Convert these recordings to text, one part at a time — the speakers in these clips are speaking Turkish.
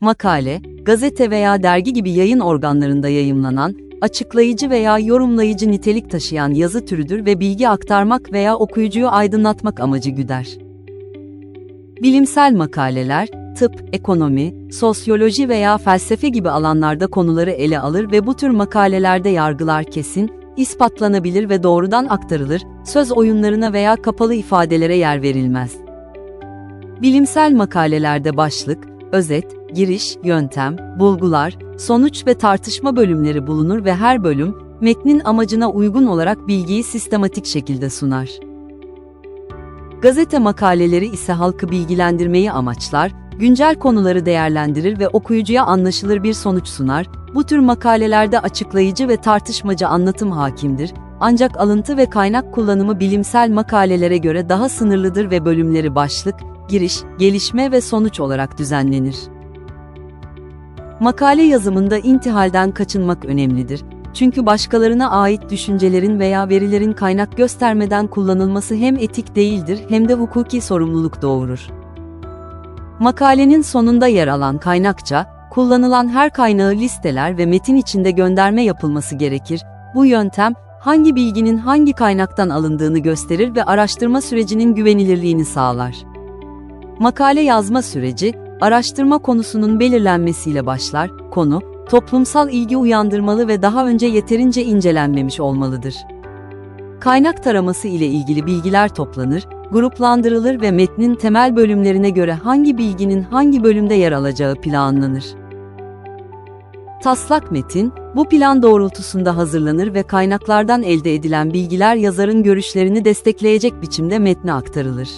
Makale, gazete veya dergi gibi yayın organlarında yayımlanan, açıklayıcı veya yorumlayıcı nitelik taşıyan yazı türüdür ve bilgi aktarmak veya okuyucuyu aydınlatmak amacı güder. Bilimsel makaleler, tıp, ekonomi, sosyoloji veya felsefe gibi alanlarda konuları ele alır ve bu tür makalelerde yargılar kesin, ispatlanabilir ve doğrudan aktarılır, söz oyunlarına veya kapalı ifadelere yer verilmez. Bilimsel makalelerde başlık, özet, giriş, yöntem, bulgular, sonuç ve tartışma bölümleri bulunur ve her bölüm, metnin amacına uygun olarak bilgiyi sistematik şekilde sunar. Gazete makaleleri ise halkı bilgilendirmeyi amaçlar, güncel konuları değerlendirir ve okuyucuya anlaşılır bir sonuç sunar. Bu tür makalelerde açıklayıcı ve tartışmacı anlatım hakimdir. Ancak alıntı ve kaynak kullanımı bilimsel makalelere göre daha sınırlıdır ve bölümleri başlık, giriş, gelişme ve sonuç olarak düzenlenir. Makale yazımında intihalden kaçınmak önemlidir. Çünkü başkalarına ait düşüncelerin veya verilerin kaynak göstermeden kullanılması hem etik değildir hem de hukuki sorumluluk doğurur. Makalenin sonunda yer alan kaynakça, kullanılan her kaynağı listeler ve metin içinde gönderme yapılması gerekir. Bu yöntem, hangi bilginin hangi kaynaktan alındığını gösterir ve araştırma sürecinin güvenilirliğini sağlar. Makale yazma süreci, araştırma konusunun belirlenmesiyle başlar, konu, toplumsal ilgi uyandırmalı ve daha önce yeterince incelenmemiş olmalıdır. Kaynak taraması ile ilgili bilgiler toplanır, gruplandırılır ve metnin temel bölümlerine göre hangi bilginin hangi bölümde yer alacağı planlanır. Taslak metin, bu plan doğrultusunda hazırlanır ve kaynaklardan elde edilen bilgiler yazarın görüşlerini destekleyecek biçimde metne aktarılır.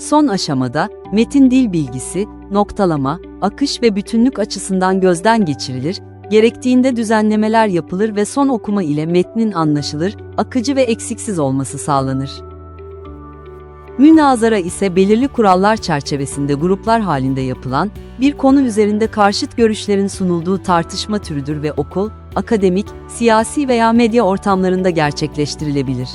Son aşamada, metin dil bilgisi, noktalama, akış ve bütünlük açısından gözden geçirilir, gerektiğinde düzenlemeler yapılır ve son okuma ile metnin anlaşılır, akıcı ve eksiksiz olması sağlanır. Münazara ise belirli kurallar çerçevesinde gruplar halinde yapılan, bir konu üzerinde karşıt görüşlerin sunulduğu tartışma türüdür ve okul, akademik, siyasi veya medya ortamlarında gerçekleştirilebilir.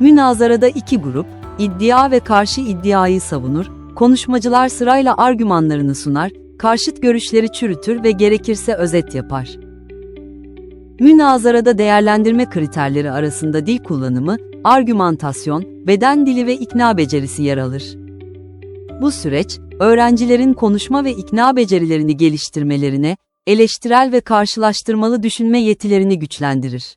Münazarada iki grup, iddia ve karşı iddiayı savunur, konuşmacılar sırayla argümanlarını sunar, karşıt görüşleri çürütür ve gerekirse özet yapar. Münazarada değerlendirme kriterleri arasında dil kullanımı, argümantasyon, beden dili ve ikna becerisi yer alır. Bu süreç, öğrencilerin konuşma ve ikna becerilerini geliştirmelerine, eleştirel ve karşılaştırmalı düşünme yetilerini güçlendirir.